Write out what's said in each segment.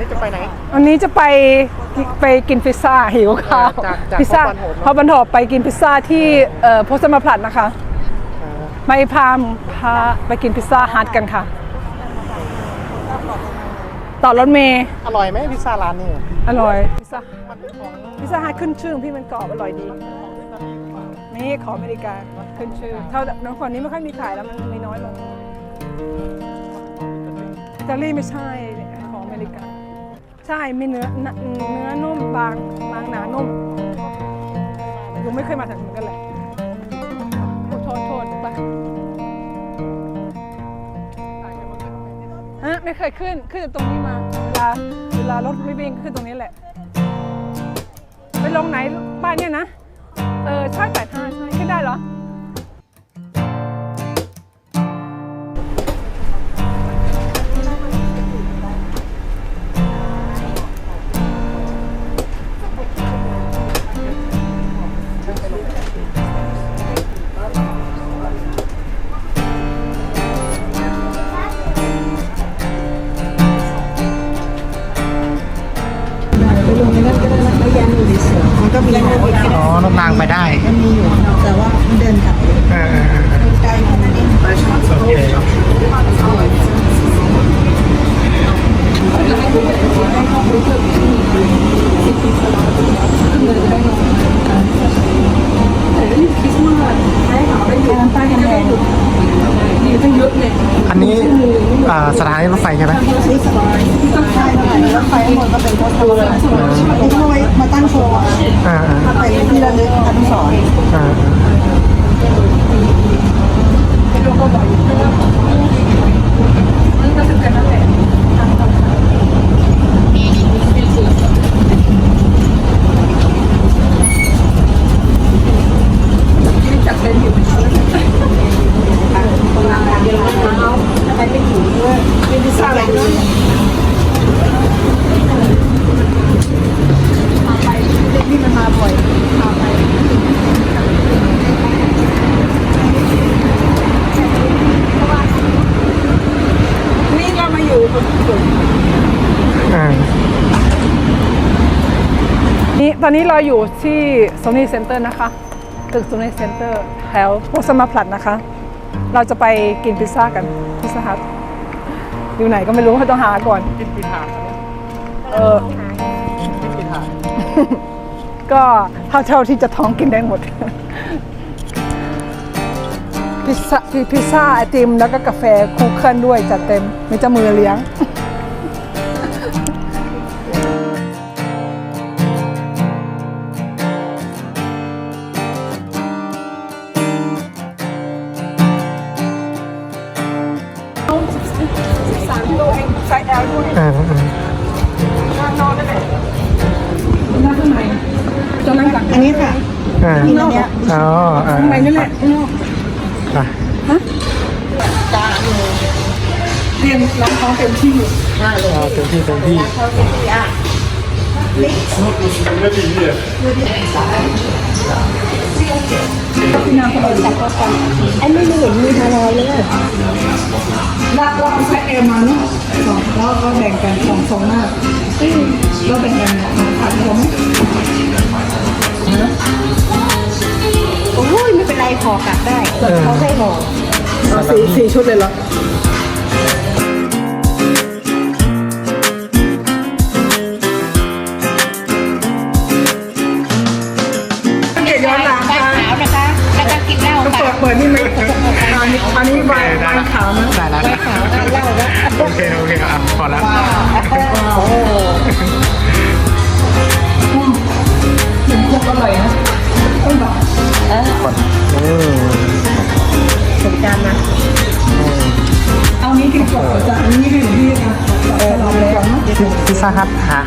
นี่จะไปไหน วันนี้จะไปไปกินพิซซ่าหิวข้าวจากจากพิซซ่าพบบันโหดเนอะ พอบันโถไปกินพิซซ่าที่เอ่อโพสต์มาพลัดนะคะ ไม่พามพาไปกินพิซซ่าฮัทกันค่ะ ต่อรถเมย์อร่อยไหมพิซซ่าร้านนี้อร่อย พิซซ่ามันเป็นของพิซซ่าฮัทขึ้นชื่อพี่มันกรอบอร่อยดี นี่ของอเมริกาขึ้นชื่อเท่าน้องคนนี้ไม่ค่อยมีขายแล้วมันมีน้อยลงอิตาลีไม่ใช่ของอเมริกา ใช่มีเนื้อเนื้อนุ่มบางบางหนานุ่มยังไม่เคยมาถึงเหมือนกันเลยโทษโทษไปฮะไม่เคยขึ้นขึ้นจากตรงนี้มาเวลาเวลารถไม่วิ่งขึ้นตรงนี้แหละ ไปลงไหนบ้านเนี่ยนะ เออใช่แปดห้าใช่ขึ้นได้เหรอ ก็มีอ๋อน้องนางไปได้ มันมีอยู่แต่ว่ามันเดินกลับเออเออเออไกลแค่นั้นเองโอเคอันนี้อ่าสถานีรถไฟใช่ไหม ซื้อสบายใช่ใช่รถไฟทั้งหมดก็เป็นรถทัวร์เลยเป็นโชว์มาตั้งโชว์อะอ่าอ่าไปที่ระลึกอนุสรณ์อ่า นี่เรามาอยู่อ่านี่ตอนนี้เราอยู่ที่โซนี่เซ็นเตอร์นะคะ ตึกโซนี่เซ็นเตอร์แถวโพสต์มาพลัดนะคะ เราจะไปกินพิซซ่ากันพิซซ่าฮัทอยู่ไหนก็ไม่รู้ต้องหาก่อน กินปีถาดเออ กินปีถาด ก็เท่าเท่าที่จะท้องกินได้หมด พิซซ่าพิซซ่าไอติมแล้วก็กาแฟคูเคิลด้วยจัดเต็มมีเจ้ามือเลี้ยง อ่าข้างในนี่แหละข้างนอกไปจ้าอยู่เรียนร้องท้องเต็มที่อยู่เอาเต็มที่เต็มที่เขาเป็นที่อะที่นางคนอื่นจับก็กันไอ้ไม่เห็นมีฮารอยเลยลากว่าใช้เอมาเนาะสองแล้วก็แบ่งกันสองสองหน้าแล้วแบ่งกันขาดผมโอ้ยไม่เป็นไรขอกลับได้เขาให้ห่อสี่สี่ชุดเลยเหรอ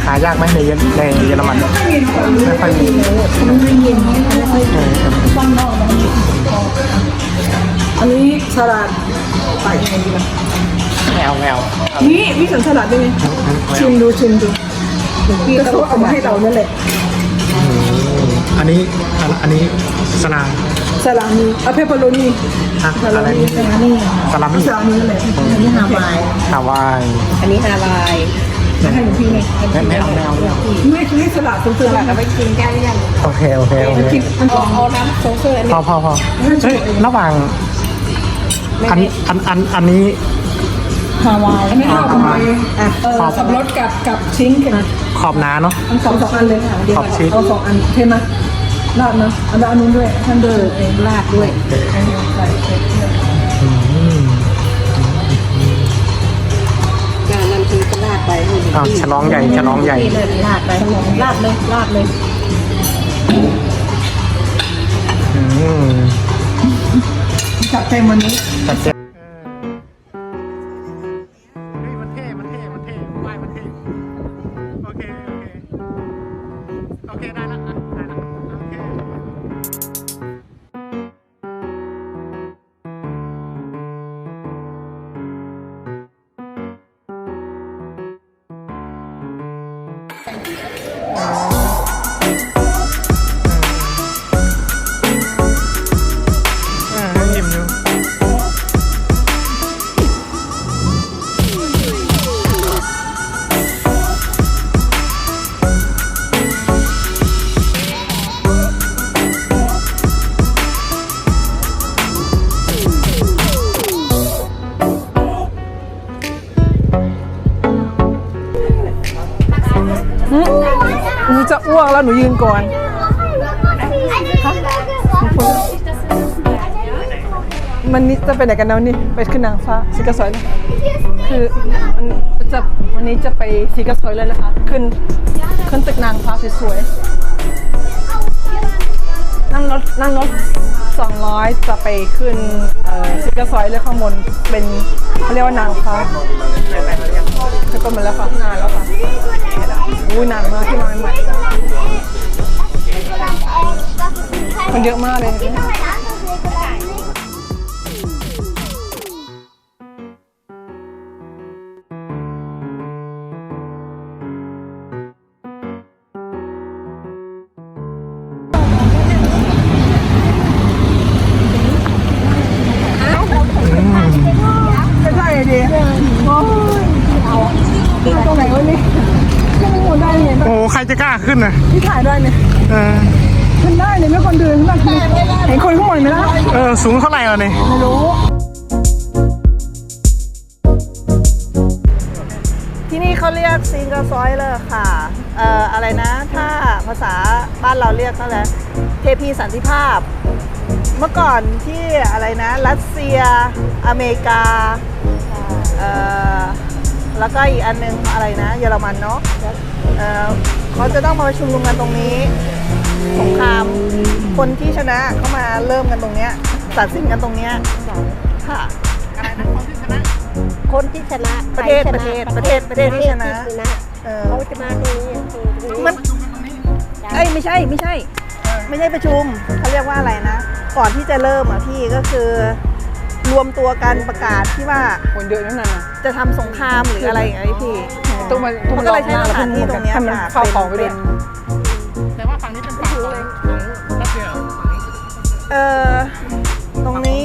หายากไหมในเยอในเยอรมันไม่ค่อยมีนไม่เย็นไม่ค่อยเออเออบ้านนอกมันมีอันนี้สลัดใส่ยังไงดีล่ะแมวแมวนี่มีสันสลัดด้วยไงชิมดูชิมดูพี่เขาเอามาให้เรานั่นแหละอันนี้อันนี้สลามสลามีอะเพปเปอโรนีอะสลาไรมีแต่นี่สลามี่สลามีนั่นแหละอันนี้ฮาวายฮาวาย อันนี้ฮาวาย นให้หลวงพี่เลยไม่ไม่เอาไม่เอาไม่เอาไม่ไม่สลัดสงเสือสลัดเอาไปกินแก้หรือยังโอเคโอเคโอเคกินอันเอาเอาน้ำสงเสือพอพอพอเฮ้ยระหว่างอันอันอันอันนี้ฮาวายอันนี้เอาทำไมอะเออขอสับรดกับกับชิ้นกันขอบหนาเนาะอันสองสองอันเลยค่ะเดี๋ยวขอบชิ้นเอาสองอันเทมาราดนะอันละอันนู้นด้วยท่านเดอร์เองราดด้วยใส่เสร็ อ้าวฉลองใหญ่ฉลองใหญ่เลยลาดไปลาดเลยลาดเลยอืมจัดเต็มวันนี้จัดเต็ อ่ จะไปไหนกันแล้วนี่ไปขึ้นนางฟ้าสีกระสอยเลยคือมันจะวันนี้จะไปสีกระสอยเลยนะคะ ขึ้นขึ้นตึกนางฟ้าสวยๆนั่งรถนั่งรถ200 จะไปขึ้นเออสีกระสอยเลยข้างบนเป็นเขาเรียกว่านางฟ้าเคยไปมาแล้วค่ะนานแล้วค่ะอุ้นานมากที่มาใหม่มันเยอะมากเลย ขึ้นนะที่ถ่ายได้เนี่ยเออขึ้นได้เนี่ยไม่คนเดินขึ้นมาเห็นคนข้างบนไหมล่ะเออสูงเท่าไหร่อะนี่ไม่รู้ที่นี่เขาเรียกซิงเกิลซอยเลยค่ะเอ่ออะไรนะ ถ้าภาษาบ้านเราเรียกก็แล้วเทพีสันติภาพ เมื่อก่อนที่อะไรนะ รัสเซีย อเมริกาเอ่อแล้วก็อีกอันนึงอะไรนะ เยอรมันเนาะ เอ่อเขาจะต้องมาประชุมนุมกันตรงนี้สงครามคนที่ชนะเข้ามาเริ่มกันตรงเนี้ยตัดสินกันตรงเนี้ยค่ะคนที่ชนะประเทศประเทศประเทศประเทศที่ชนะเออเขาจะมาตรงนี้มันเอ้ยไม่ใช่ไม่ใช่ ไม่ใช่ประชุมเขาเรียกว่าอะไรนะก่อนที่จะเริ่มอะพี่ก็คือ รวมตัวกันประกาศที่ว่าคนเยอะนั่นน่ะจะทำสงครามหรืออะไรอย่างเงี้ยพี่ ต้องมาต้องมันก็เลยใช้สถานที่ตรงเนี้ยให้มันค่ะเข้าของไปเป็ด้วยนแต่ว่าฝั่งนี้เป็นฝั่งของของรัสเซียเออตรงนี้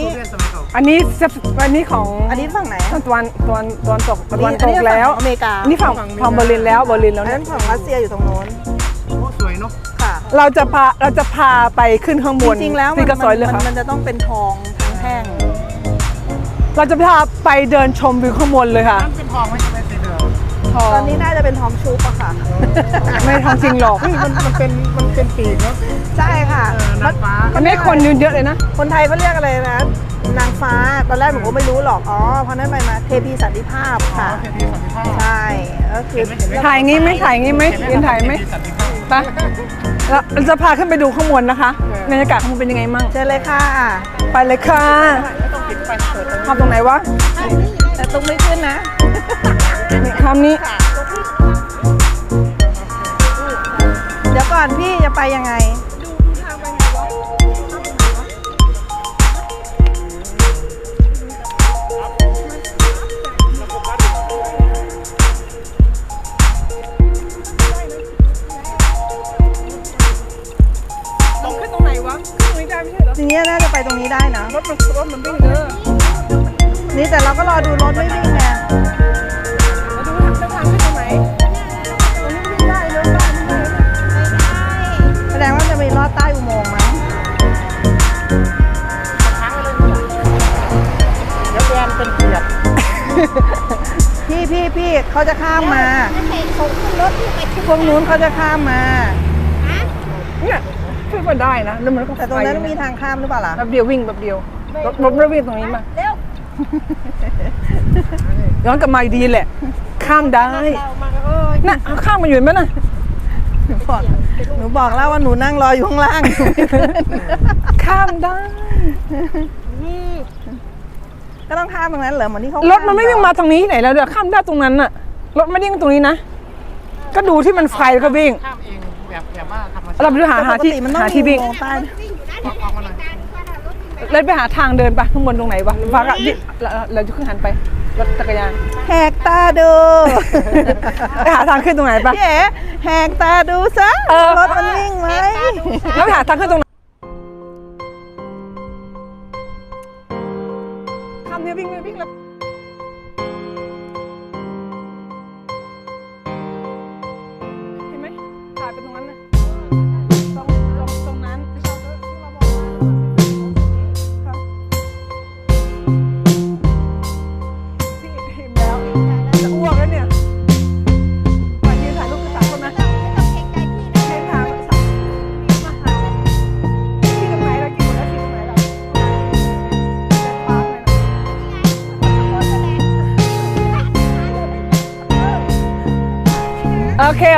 อันนี้จะอันนี้ของอันนี้ฝั่งไหนตะวันตะวันตะวันตกตะวันอัตนนี้กแล้วฝั่งอเมริกาอันนี้ฝั่งฝั่งเบอร์ลินแล้วเบอร์ลินแล้วอันเนี่นั้ยนฝั่งรัสเซียอยู่ตรงโน้นโอ้สวยเนาะค่ะ เราจะพาเราจะพาไปขึ้นข้างบจนริงๆแล้วสีมันกระสอยเลยมันค่ะมันจะต้องเป็นทองทั้งแท่งเราจะพาไปเดินชมวิวข้างบนเลยค่ะ น้ำเป็นทองไม่ใช่เป็นสีเหลือง ทอง ตอนนี้น่าจะเป็นทองชุบอะค่ะ ไม่ทำจริงหรอก เฮ้ยมันมันเป็นมันเป็นปีกเนาะ ใช่ค่ะเออนางฟ้าอันนี้คนยืนเยอะเลยนะ คนไทยเขาเรียกอะไรนะ นางฟ้า ตอนแรกหนูก็ไม่รู้หรอก อ๋อ เพราะนั้นไปมาเทพีสันติภาพค่ะ เทพีสันติภาพใช่ก็คือถ่ายงี้ไหมถ่ายงี้ไหมยืนถ่ายไหมเทพีสันติภาพไปแล้วเราจะพาขึ้นไปดูข้างบนนะคะบรรยากาศข้างบนเป็นยังไงมั่ง เชิญเลยค่ะ ไปเลยค่ะต้องปิดไฟเปิดตรงนี้ทำตรงไหนวะ แต่ตรงไม่ขึ้นนะ นี่คำนี้ เดี๋ยวก่อนพี่จะไปยังไงต้องขึ้นตรงไหนวะขึ้นไม่ได้ไม่ใช่เหรอ ทีนี้น่าจะไปตรงนี้ได้นะ รถมันรถมันวิ่งเด้อนี่แต่เราก็รอดูรถไม่วิ่ง เขาจะข้ามมาแล้วใครเขาขึ้นรถที่ไปขึ้นพวกนู้นเขาจะข้ามมาเนี่ยขึ้นมาได้นะแล้วมันก็แต่ตรงนั้นไปะมีทางข้ามหรือเปล่าล่ะแป๊บเดียววิ่งแป๊บเดียวรถรถไม่วิ่งตรงนี้มาเร็วย้อนกลับมาดีแหละ ข้ามได้เรามาเออน่ะเอาข้ามมาอยู่เห็นไหมน่ะหนูบอกหนูบอกแล้วว่าหนูนั่งรออยู่ข้างล่างข้ามได้ นี่ก็ต้องข้ามตรงนั้นเหรอเหมือนที่เขารถมันไม่วิ่งมาตรงนี้ไหนแล้วเดี๋ยวข้ามได้ตรงนั้นน่ะ รถไม่วิ่งตรงนี้นะ ก็ดูที่มันไฟแล้วก็วิ่งข้ามเองแบบแบบว่าธรรมชาติเราไปดูหาหาที่ปกติมันต้องหาที่วิ่งมีอุโมงค์ใต้วิ่งอยู่นั่นออกมาหน่อยการว่ารถวิ่งไปเลยไปหาทางเดินไปข้างบนตรงไหนวะฟ้าก็ดิเราเราจะขึ้นหันไปรถจักรยานแหกตาดูไปหาทางขึ้นตรงไหนปะพี่เอ๋แหกตาดูซะเออ รถมันวิ่งไหมแล้วไปหาทางขึ้นตรงไหนข้ามเนี่ยวิ่งเลยวิ่งเลย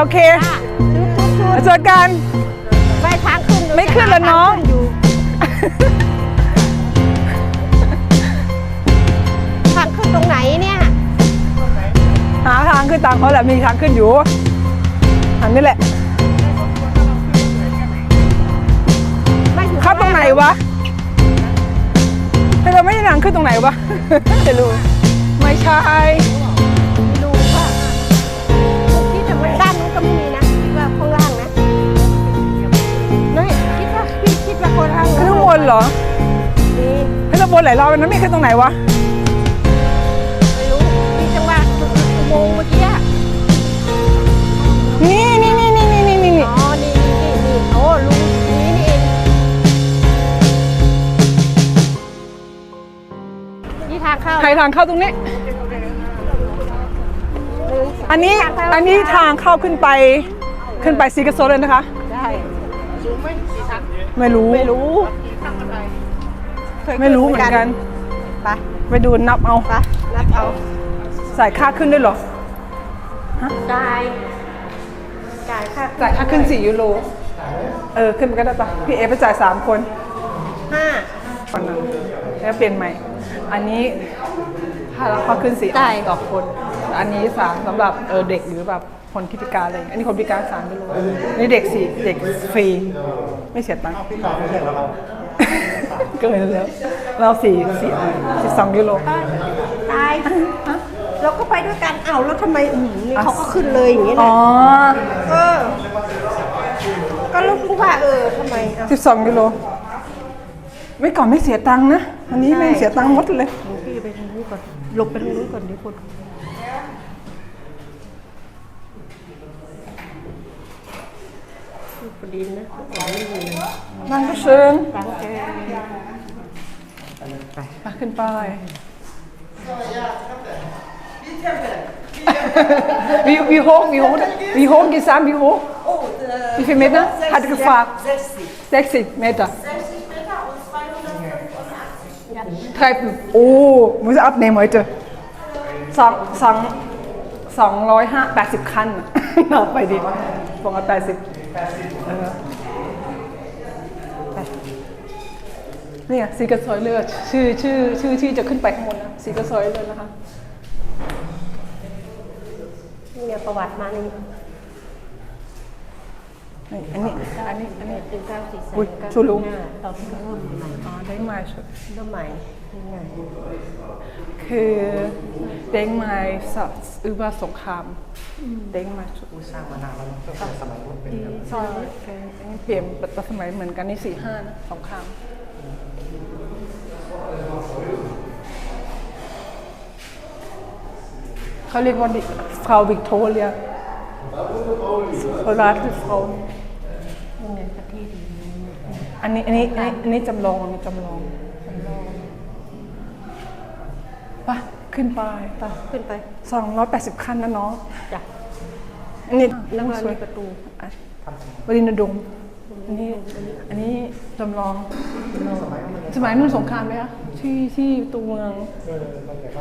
โอเคโอเคเจอกันไปทางขึ้นไม่ขึ้นแล้วน้องทางขึ้นตรงไหนเนี่ย หาทางขึ้นตามเขาแหละมีทางขึ้นอยู่อันนี้แหละไม่อยู่เข้าตรงไหนวะแต่เราไม่ได้ทางขึ้นตรงไหนวะจะรู้ไม่ใช่ ล่างขึ้นข้างบนเหรอนี่ขึ้นข้างบนหลายรอบแล้วนะไม่ขึ้นตรงไหนวะ ไม่รู้ที่จังหวะอุโมงค์เมื่อกี้อะนี่นี่นี่นี่นี่นี่นี่อ๋อ นี่นี่นี่โอ้ลุงนี่นี่เองนี่ทางเข้าใครทางเข้าตรงนี้ อันนี้ อันนี้ทางเข้าขึ้นไป ขึ้นไปซีกาโซเลยนะคะ ได้ ไม่รู้ ไม่รู้ ไม่รู้เหมือนกันไปไปดูนับเอาไปนับเอาใส่ค่าขึ้นด้วยเหรอจ่ายจ่ายค่ะจ่ายค่าขึ้น4ยูโรเออขึ้นไปก็ได้ปะพี่เอไปจ่าย3คนห้าก่อนหนึ่งแล้วเปลี่ยนใหม่ อันนี้ถ้าเราเข้าขึ้นสี่ต่อคน อันนี้สามสำหรับเออเด็กหรือแบบคนพิการอะไรอย่างเงี้ยอันนี้คนพิการสามยูโรนี่เด็กสี่เด็กฟรีไม่เสียตังค์ เกินแล้ว เราสี่สี่สิบสองยูโรตายเราก็ไปด้วยกันเอ้าแล้วทำไมอืมนี่เขาก็ขึ้นเลยอย่างนี้อ๋นะอเออ ก็รู้สึกว่าเออทำไมอะ สิบสองยูโรไม่ก่อนไม่เสียตังค์นะ อันนี้ไม่งเสียตังค์หมดเลยพี่ไปทางนู้นก่อนหลบไปทางนู้นก่อนเดี๋ยวคน พอดีนะของไม่มีเลย นั่งก็เชิญ ตังแก ไปขึ้นไป wie, wie hoch, wie hoch, wie hoch gesamt, wie hoch? Wie viel Meter? Hat er gefragt. 60 Meter. Treppen. Oh, muss ich abnehmen heute. สองสองสองร้อยห้าแปดสิบขั้น นับไปดิสองร้อยแปดสิบ เนี่ยซีกระซอยเลือด ชื่อชื่อชื่อที่จะขึ้นไปข้างบนนะซีกระซอยเลือดนะคะเนี่ยประวัติมานี่ นี่อันนี้ อันนี้ อันนี้เป็นเก้าสี่สามอุ๊ยเก้าชูลุงห้าเราเริ่มใหม่อ๋อได้มาชุดเริ่มใหม่ยังไง คือเด้งไม้สัตว์อุบาสงครามเด้งไม้ชุดสร้างมานานแล้วตั้งแต่สมัยรุ่นเป็นแล้วใช่อันนี้เปลี่ยนแต่สมัยเหมือนกันนี่สี่ห้านะสงคราม เขาเรียกว่าดิฟราววิกโตเรียโบราณคือฟราว ยังไงประเทศนี้ อันนี้อันนี้อันนี้อันนี้จำลองอันนี้จำลองจำลองไปขึ้นไปไปขึ้นไป280ขั้นนะน้องจ้ะอันนี้แล้วก็สวยมีประตูอะบรินดงอันนี้อันนี้จำลองสมัยนุ่นสงครามไหมคะที่ที่ตัวเมือง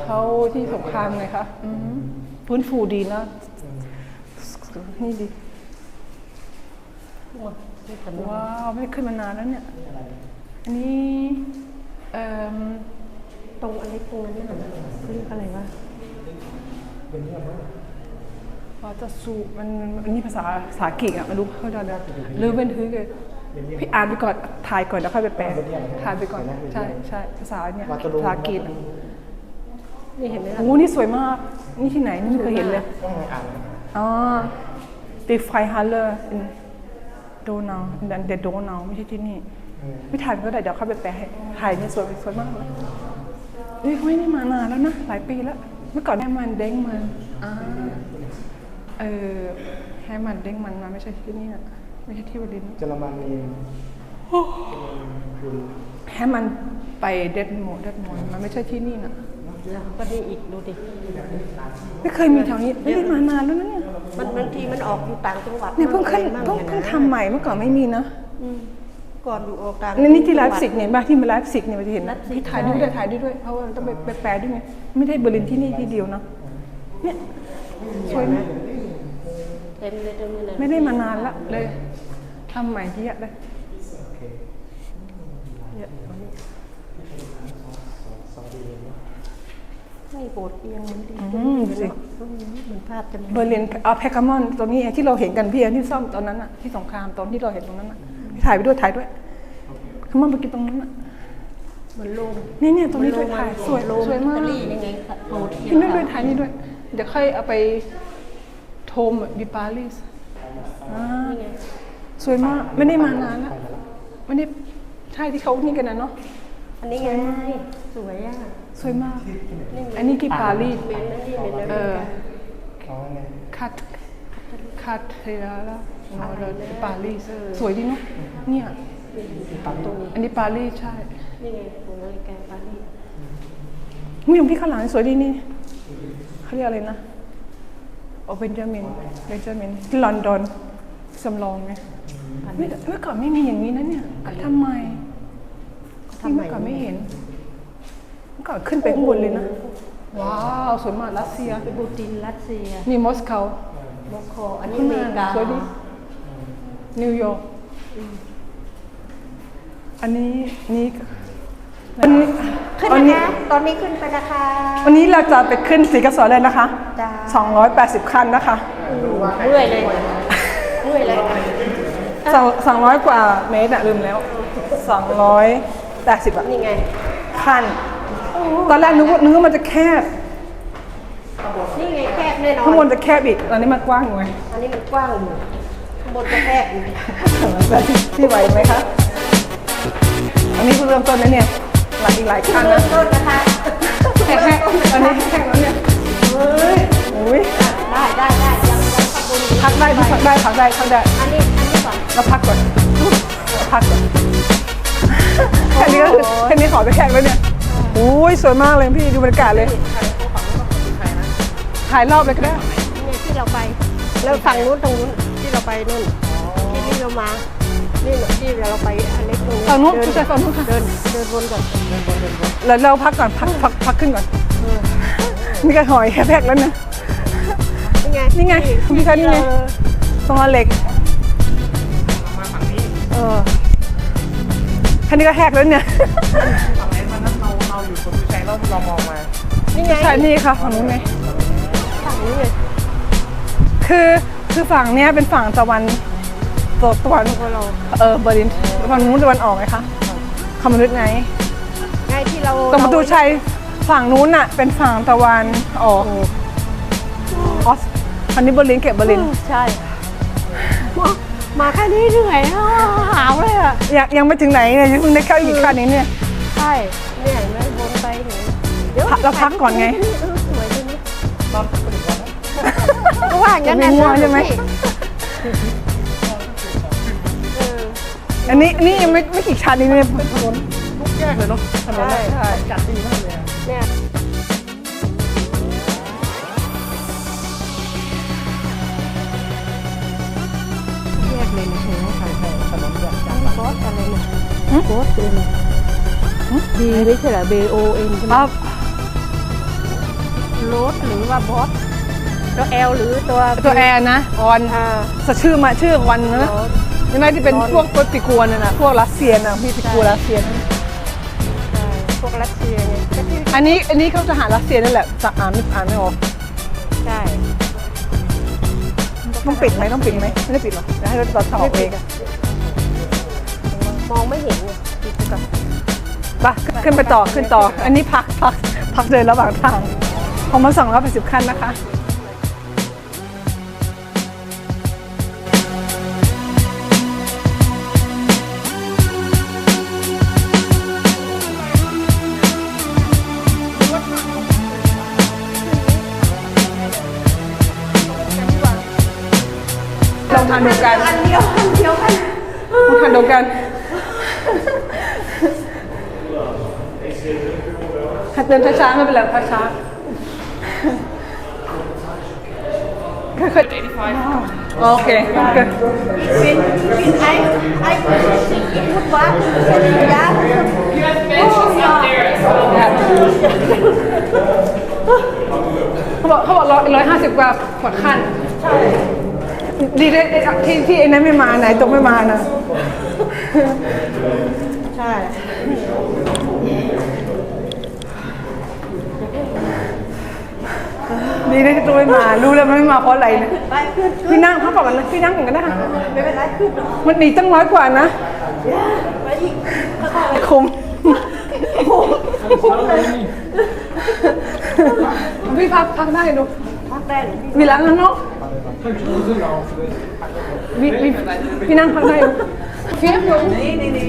เขาที่สงครามไงคะอืมพื้นฟูดีนะนี่ดี นี่สำรองว้าวไม่ได้ขึ้นมานานแล้วเนี่ย อันนี้เอ่อตรงอะไรตรงนั้นน่ะเขาเรียกอะไรวะวาจะสูมันอันนี้ภาษาภาษาอังกฤษอะไม่รู้เข้าใจไหมหรือเป็นทือเลยพี่อ่านไปก่อนถ่ายก่อนแล้วค่อยไปแปลถ่ายไปก่อนใช่ใช่ภาษาเนี่ยภาษาอังกฤษอะนี่เห็นไหมล่ะโอ้นี่สวยมาก นี่ที่ไหนนี่ไม่เคยเห็นเลยต้องอ่านอ๋อตีไฟฮัลเลอร์โดนาวดันเดโดนาวไม่ใช่ที่นี่ไม่ถ่ายก็ได้เดี๋ยวเข้าไปแปลให้ถ่ายเนี่ยสวยสวยมากเลยนี่เขาไม่ได้มานานแล้วนะหลายปีแล้ว เมื่อก่อนแฮมันเด้งมันอ่าเออแฮมันเด้งมันมาไม่ใช่ที่นี่อะไม่ใช่ที่วดินทร์เยอรมนีแฮมันไปเดดโมเดดโมมันไม่ใช่ที่นี่นะแล้วก็นี่อีกดูดิไม่เคยมีแถวนี้ไม่ได้มานานแล้วนะเนี่ย มันบางทีมันออกอยู่ต่างจังหวัดเนี่ยเพิ่งขึ้นมั่เพิ่งอะไรเพิ่งมั่ทำใหม่เมื่อก่อนไม่มีนะอืมก่อนอยู่ออกต่างนี่นี่ที่ไลฟ์สิกเนี่ยบ้างที่มาไลฟ์สิกเนี่ยมันจะเห็นนะ Leipzig ที่ถ่ายด้วยด้วยถ่ายด้วยด้วยเพราะว่าต้องไปไปแปลด้วยไงไม่ได้เบอร์ลินที่นี่ที่เดียวนะเนี่ยสวยไหมเต็มเลยเต็มเลยไม่ได้มานานละเลยทำใหม่เยอะเลย นี่โบสถ์เอียงมันดีอืมดูสิอืมเหมือนภาพจะเบอร์ลินเอาแพคกามอนตรงนี้ไงที่เราเห็นกันพี่อันที่ซ่อมตอนนั้นอะที่สงครามตอนที่เราเห็นตรงนั้นอะถ่ายไปด้วยถ่ายด้วยคือมันไปกินตรงนั้นอะเหมือนโรงเนี่ยเนี่ยตรงนี้ด้วยถ่ายสวยโรงสวยมาก อิตาลียังไงค่ะโบสถ์ที่นั่นด้วยถ่ายนี่ด้วย เดี๋ยวค่อยเอาไปโทมดิปารีสอ่านี่ไงสวยมาก ไม่ได้มานานแล้วไม่ได้ใช่ที่เขานี่กันนะเนาะ อันนี้ไง สวยอะ สวยมาก อันนี้ที่ปารีสเมนนั่นนี่เมนนั่นเอออ๋อไงคาทคาเทราลานอร์ปารีสสวยดีเนาะเนี่ยประตูอันนี้ปารีสใช่ นี่ไงของนาฬิกาปารีสมุ้ยของพี่ข้างหลังสวยดีนี่เขาเรียกอะไรนะโอเบนจามินเบนจามินที่ลอนดอนสำรองไงไม่เมื่อก่อนไม่มีอย่างนี้นะเนี่ยทำไมที่เมื่อก่อนไม่เห็นเมื่อ ก่อนขึ้นไปข้างบนเลยนะ ว้าวสวยมากรัสเซีย เป็นบูตินรัสเซียนี่มอสโกโมโคอันนี้ข้างอหเมน้าริกาสวยดีนิวยอร์กอันนี้นี่อันนี้ขึ้นอันนะนี้คะตอนนี้ขึ้นไปนะคะวันนี้เราจะไปขึ้นสีกระสอเลยนะคะจ้า280ขั้นนะคะเมื่อยเลยเมื่อยเลยสองสองร้อยกว่าเมตรอะลืมแล้ว 280อะนี่ไงขั้น ตอนแรกนึกว่านึกว่ามันจะแคบนี่ไงแคบแน่นอนข้างบนจะแคบอีกตอนนี้มันกว้างอยู่ไงอันนี้มันกว้างอยู่ข้างบนจะแคบอยู่พี่ไหวไหมคะอันนี้เพิ่งเริ่มต้นนะเนี่ยหลังอีกหลายขั้นเริ่นะมต้นนะคะแค่แค่ตอนนี้แค่แล้วเนี่ยเฮ้ยโอ้ยได้ได้ได้ยังยังขบวนพักได้พักได้พักได้พักได้อันนี้อันนี้ก่อนเราพักก่อนเราพักก่อนแค่นี้ก็คือแค่นี้ขอไปแข่งแล้วเนี่ยโอ้ ยสวยมากเลยพี่ดูบรรยากาศเลย ถ่ายรอบเลยก็ได้นี่ที่เราไปแล้วฝั่งนู้นตรงนู้นที่เราไปนู่นที่นี่เรามา นี่เหรอที่เราไปอันเล็กตรงนี้ฝั่งนู้นเดิผู้ชายฝั่งนู้นค่ะเดินเดินวนก่อนแล้วเราพักก่อนพักพักพักขึ้นก่อนนี่ก็หอยแฮแพกแล้วเนี่ยนี่ไงนี่ไงคุณพี่คะนี่ไงตรงเหล็กมาฝั่งนี้เออคันนี้ก็แหกแล้วเนี่ย อยู่คนดูใจเราเรามองมา นี่ไงใช่นี่ค่ะฝั่งนู้นไงฝั่งนี้ไงคือคือฝั่งเนี้ยเป็นฝั่งตะวันตกตะวันเออเบอร์ลินฝั่งนู้นตะวันออกไงคะคำมนุษย์ไงไงที่เราตรงประตูชัยฝั่งนู้นน่ะ เป็นฝั่งตะวันออกออสอันนี้เบอร์ลินเก็บเบอร์ลินใช่มามาแค่นี้เหนื่อยอะหาวเลยอะยังยังไม่ถึงไหนเนี่ยยังเพิ่งได้เข้าอีกขั้นนี้เนี่ย ใช่ เราพักก่อนไงสวยดีนี่นอนตื่นก่อนนะว่าอย่างนั้นง่วงใช่ไหมอันนี้นี่ยังไม่ไม่กี่ชั้นนี่เนี่ถนนทุกแยกเลยเนาะถนนจัดดีมากเลยเนี่ยแยกเลยนะเห็นไหมคะถนนแบบจัดโคตรนเลยเนะโคตรเลยดีไม่ใช่หรอ B O N ใช่ไหม รับรถหรือว่าบอสตัว L หรือตัว ตัวแอร์นะออนอ่า สชื่อมาชื่อวันนะรถยังไงที่เป็นพวกปฏิกูลน่ะนะพวกรัสเซียนะพี่ปฏิกูลรัสเซียนะใช่พวกรัสเซียไงก็ที่อันนี้อันนี้เขาทหารรัสเซียนั่นแหละจะอ่านไม่อ่านไม่ออกใช่ต้องปิดไหมต้องปิดไหมไม่ได้ปิดหรอกเดี๋ยวให้เราต่อต่อเองอะมองไม่เห็นไงไปขึ้นขึ้นไปต่อขึ้นต่อ อันนี้พักพักพักเดินระหว่างทาง ของมันสองร้อยแปดสิบขั้นนะคะลองทานดูกันอันเดียวอันเดียวกันลองทานดูกันหัดเดินช้าๆไม่เป็นไรช้าๆ ค่อยๆโอเคโอเคเป็นเป็นไอ้ไอ้พูดว่าเป็นยาเขาบอกเขาบอกร้อยร้อยห้าสิบกว่าขวดขั้นใช่ดีเลยไอ้ที่ที่ไอ้นั้นไม่มาไหนตรงไม่มานะใช่ ดีเลยที่ตรงไม่มา รู้แล้วมันไม่มาเพราะอะไรนะพี่นั่งเขาบอกกันนะพี่นั่งก่อนก็ได้ค่ะไม่เป็นไรขึ้นมันหนีตั้งร้อยกว่านะไปอีกคุ้มพี่พักพักได้ดูพักได้หรือมีร้านนั้นเนาะมีมีพี่นั่งพักได้ดูเฟียบอยู่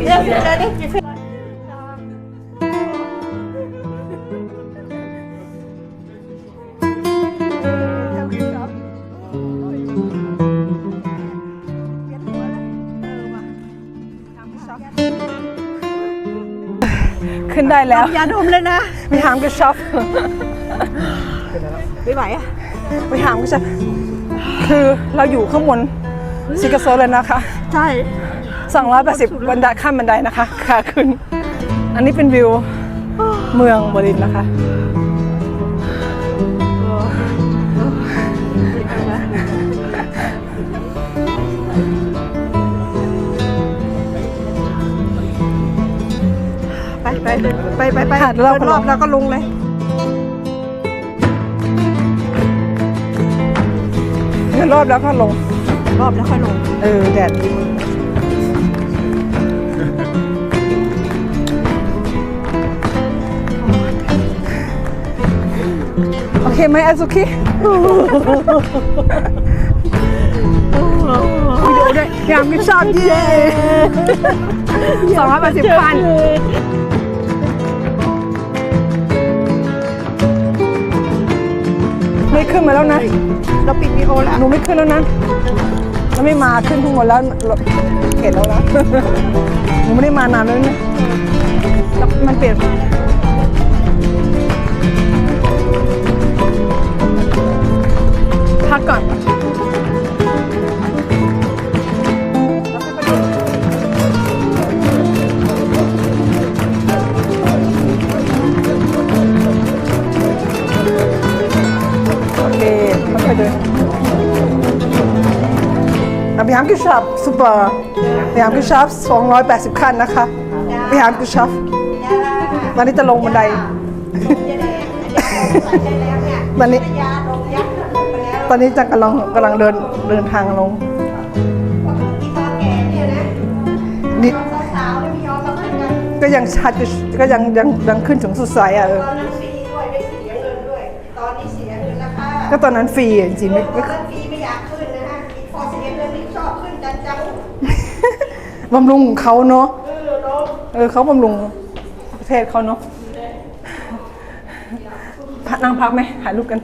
เดี๋ยวเดี๋ยวเดี๋ยว แล้วยาดมเลยนะ ไปหามกระชับไม่ไหวอะไปหามกระชับคือเราอยู่ข้างบนซิกาโซเลยนะคะ ใช่280บันไดข้ามบันไดนะคะขาขึ้น อันนี้เป็นวิวเมืองบรินทร์นะคะ ไปไปไปค่ะเดี๋ยวเราเดินรอบลงแล้วก็ลงเลยเดินรอบแล้วก็ลง รอบแล้วค่อยลง เออแดดดีโอเคไหมอาซุคิวิดีโอด้วยอยากมีชอบเย่สองร้อยแปดสิบพัน ไม่ขึ้นมาแล้วนะ เราปิดวีโอแล้ว หนูไม่ขึ้นแล้วนะแล้วไม่มาขึ้นทั้งหมดแล้วเห็นแล้วนะ หนูไม่ได้มานานแล้วนะแล้วมันเปลี่ยนพักก่อน Wir haben geschafft, super. Wir haben geschafft, 280 ขั้นนะคะ Wir haben geschafft ตอนนี้จะลงบันไดตอนนี้ตอนนี้จะกำลังกำลังเดินเดินทางลงนี่ก็ยังชัดอยู่ก็ยังยังยังขึ้นถึงสุดสายอะเออตอนนั้นฟรีด้วยไม่เสียเงินด้วยตอนนี้เสียเงินแล้วค่ะก็ตอนนั้นฟรีอะจริงๆ บำรุงเขาเนาะเออเขาบำรุงประเทศเขาเนาะพักนั่งพักไหมถ่ายรูปกัน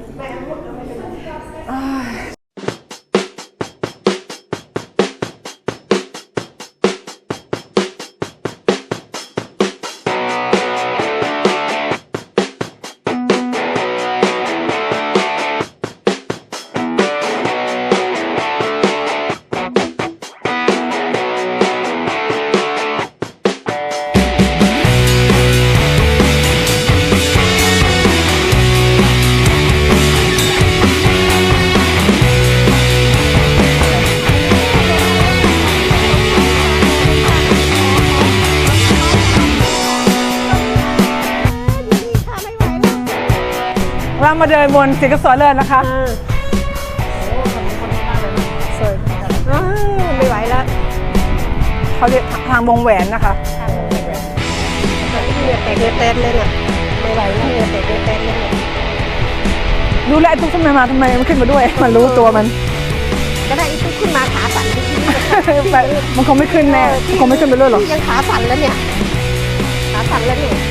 เรามาเดินบนสิงคโปร์เลยนะคะอ่าอ้าวไม่ไหวแล้วเขาเรียกทางวงแหวนนะคะตอนนี้เหงื่อแตกเหงื่อแตนเลยน่ะไม่ไหวแล้วเหงื่อแตกเหงื่อแตนเลยน่ะดูแลไอ้ทุกทำไมมาทำไมมันขึ้นมาด้วย มันรู้ตัวมันก็ได้ไอ้ทุกขึ้นมาขาสั่นไปทีนี้ไปมันคงไม่ขึ้นแน่มันคงไม่ขึ้นไปด้วยหรอกยังขาสั่นแล้วเนี่ยขาสั่นแล้วเนี่ย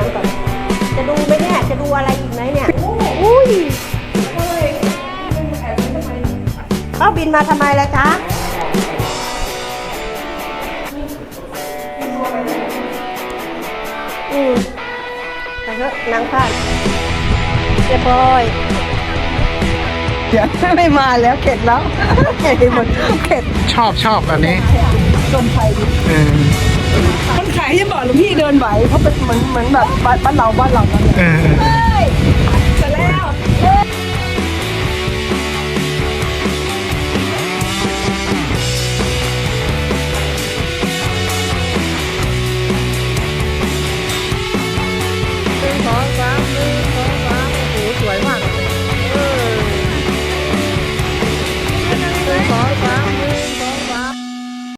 น้ำก่อน จะดูไหมเนี่ย จะดูอะไรอีกไหมเนี่ย อุ้ยป้าบินมาทำไมล่ะจ๊ะอืมไปเถอะนั่งพักเรียบร้อยเดี๋ยวไม่มาแล้วเข็ดแล้วเข็ดหมดเข็ดชอบชอบแบบนี้จมไฟดิเอ ขายยังบอกหลวงพี่เดินไหวเพราะเป็นเหมือนเหมือนแบบบ้านเราบ้านเรานั่นแหละเออ